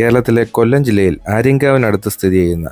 കേരളത്തിലെ കൊല്ലം ജില്ലയിൽ ആര്യങ്കാവിനടുത്ത് സ്ഥിതി ചെയ്യുന്ന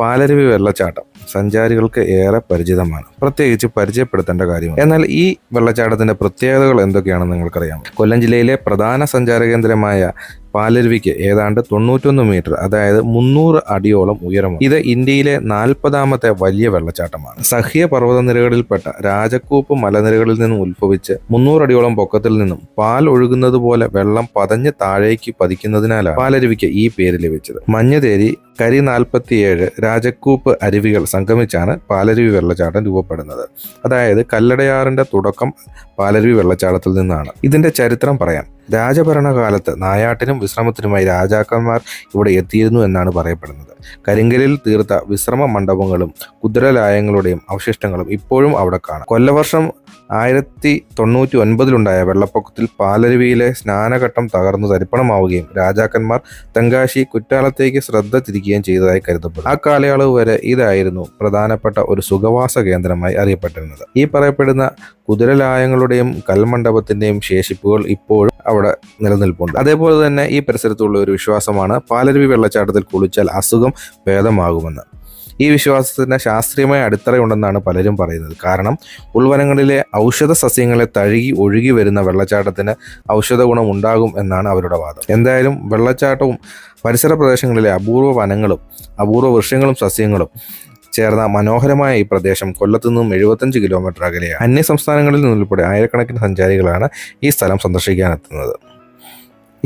പാലരുവി വെള്ളച്ചാട്ടം. സഞ്ചാരികൾക്ക് ഏറെ പരിചിതമാണ്. പ്രത്യേകിച്ച് പരിചയപ്പെടുത്തേണ്ട കാര്യമാണ്. എന്നാൽ ഈ വെള്ളച്ചാട്ടത്തിന്റെ പ്രത്യേകതകൾ എന്തൊക്കെയാണെന്ന് നിങ്ങൾക്കറിയാം കൊല്ലം ജില്ലയിലെ പ്രധാന സഞ്ചാര കേന്ദ്രമായ പാലരുവിക്ക് ഏതാണ്ട് തൊണ്ണൂറ്റൊന്ന് മീറ്റർ അതായത് മുന്നൂറ് അടിയോളം ഉയരമാണ് ഇത് ഇന്ത്യയിലെ നാൽപ്പതാമത്തെ വലിയ വെള്ളച്ചാട്ടമാണ്. സഹ്യ പർവതനിരകളിൽപ്പെട്ട രാജക്കൂപ്പ് മലനിരകളിൽ നിന്നും ഉത്ഭവിച്ച് മുന്നൂറ് അടിയോളം പൊക്കത്തിൽ നിന്നും പാൽ ഒഴുകുന്നത് പോലെ വെള്ളം പതഞ്ഞ് താഴേക്ക് പതിക്കുന്നതിനാലാണ് പാലരുവിക്ക് ഈ പേര് ലഭിച്ചത്. മഞ്ഞതേരി കരി നാൽപ്പത്തിയേഴ് രാജക്കൂപ്പ് അരുവികൾ സംഗമിച്ചാണ് പാലരുവി വെള്ളച്ചാട്ടം രൂപപ്പെടുന്നത്. അതായത് കല്ലടയാറിന്റെ തുടക്കം പാലരുവി വെള്ളച്ചാട്ടത്തിൽ നിന്നാണ്. ഇതിന്റെ ചരിത്രം പറയാം. രാജഭരണകാലത്ത് നായാട്ടിനും വിശ്രമത്തിനുമായി രാജാക്കന്മാർ ഇവിടെ എത്തിയിരുന്നു എന്നാണ് പറയപ്പെടുന്നത്. കരിങ്കലിൽ തീർത്ത വിശ്രമ മണ്ഡപങ്ങളും കുതിരലായങ്ങളുടെയും അവശിഷ്ടങ്ങളും ഇപ്പോഴും അവിടെ കാണാം. കൊല്ലവർഷം ആയിരത്തി തൊണ്ണൂറ്റി ഒൻപതിലുണ്ടായ വെള്ളപ്പൊക്കത്തിൽ പാലരുവിയിലെ സ്നാനഘട്ടം തകർന്നു തരിപ്പണമാവുകയും രാജാക്കന്മാർ തെങ്കാശി കുറ്റാലത്തേക്ക് ശ്രദ്ധ തിരിക്കുകയും ചെയ്തതായി കരുതപ്പെടുന്നു. ആ കാലയളവ് വരെ ഇതായിരുന്നു പ്രധാനപ്പെട്ട ഒരു സുഖവാസ കേന്ദ്രമായി അറിയപ്പെട്ടിരുന്നത്. ഈ പറയപ്പെടുന്ന കുതിരലായങ്ങളുടെയും കൽമണ്ഡപത്തിന്റെയും ശേഷിപ്പുകൾ ഇപ്പോഴും അവിടെ നിലനിൽപ്പുണ്ട്. അതേപോലെ തന്നെ ഈ പരിസരത്തുള്ള ഒരു വിശ്വാസമാണ് പാലരുവി വെള്ളച്ചാട്ടത്തിൽ കുളിച്ചാൽ അസുഖം ഭേദമാകുമെന്ന്. ഈ വിശ്വാസത്തിന് ശാസ്ത്രീയമായ അടിത്തറയുണ്ടെന്നാണ് പലരും പറയുന്നത്. കാരണം ഉൾവനങ്ങളിലെ ഔഷധ സസ്യങ്ങളെ തഴുകി ഒഴുകി വരുന്ന വെള്ളച്ചാട്ടത്തിന് ഔഷധ ഗുണം ഉണ്ടാകും എന്നാണ് അവരുടെ വാദം. എന്തായാലും വെള്ളച്ചാട്ടവും പരിസര പ്രദേശങ്ങളിലെ അപൂർവ വനങ്ങളും അപൂർവ വൃക്ഷങ്ങളും സസ്യങ്ങളും ചേർന്ന മനോഹരമായ ഈ പ്രദേശം കൊല്ലത്തു നിന്നും എഴുപത്തഞ്ച് കിലോമീറ്റർ അകലെയാണ്. അന്യ സംസ്ഥാനങ്ങളിൽ നിന്നുൾപ്പെടെ ആയിരക്കണക്കിന് സഞ്ചാരികളാണ് ഈ സ്ഥലം സന്ദർശിക്കാനെത്തുന്നത്.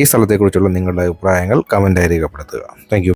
ഈ സ്ഥലത്തെക്കുറിച്ചുള്ള നിങ്ങളുടെ അഭിപ്രായങ്ങൾ കമന്റായി രേഖപ്പെടുത്തുക. താങ്ക്